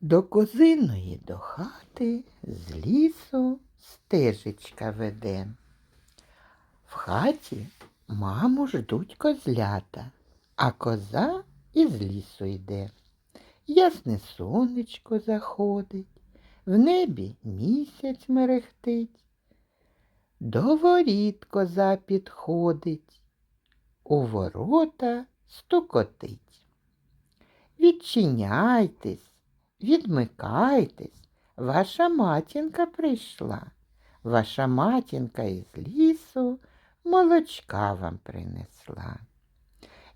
До козиної до хати з лісу стежечка веде. В хаті маму ждуть козлята, а коза із лісу йде. Ясне сонечко заходить, в небі місяць мерехтить. До воріт коза підходить, у ворота стукотить. Відчиняйтесь, відмикайтесь, ваша матінка прийшла. Ваша матінка із лісу молочка вам принесла.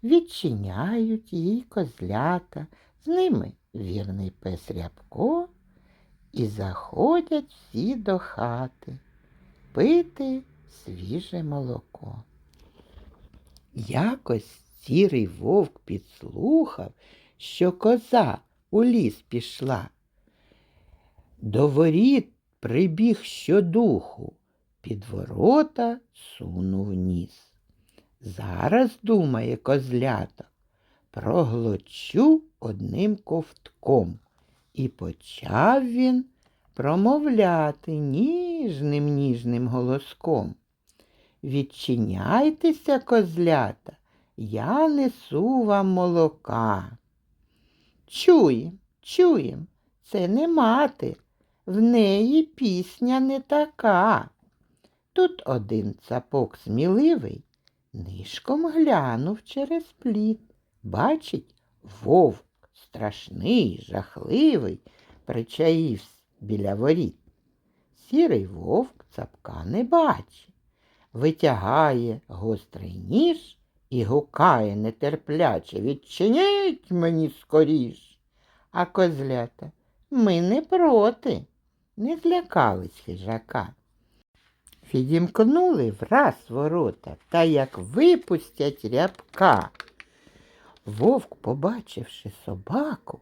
Відчиняють їй козлята, з ними вірний пес Рябко, і заходять всі до хати пити свіже молоко. Якось сірий вовк підслухав, що коза у ліс пішла. До воріт прибіг щодуху, під ворота сунув ніс. Зараз, думає козлята, проглочу одним ковтком. І почав він промовляти ніжним ніжним голоском. Відчиняйтеся, козлята, я несу вам молока. Чуєм, чуєм, це не мати, в неї пісня не така. Тут один цапок сміливий нишком глянув через плід. Бачить, вовк страшний, жахливий, причаївся біля воріт. Сірий вовк цапка не бачить, витягає гострий ніж і гукає нетерпляче Відчиніть мені скоріш. А козлята ми не проти, не злякались хижака. Відімкнули враз ворота та як випустять рябка. Вовк, побачивши собаку,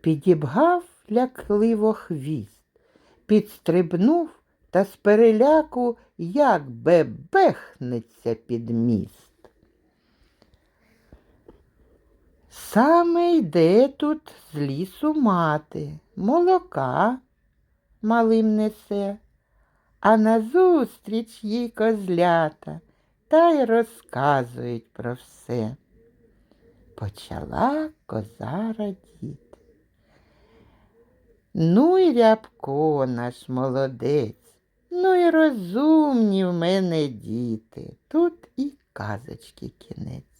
підібгав лякливо хвіст, підстрибнув та з переляку як бебехнеться під міст. Саме йде тут з лісу мати, молока малим несе, а назустріч їй козлята та й розказують про все. Почала коза радіти. Ну й рябко наш молодець, ну й розумні в мене діти. Тут і казочки кінець.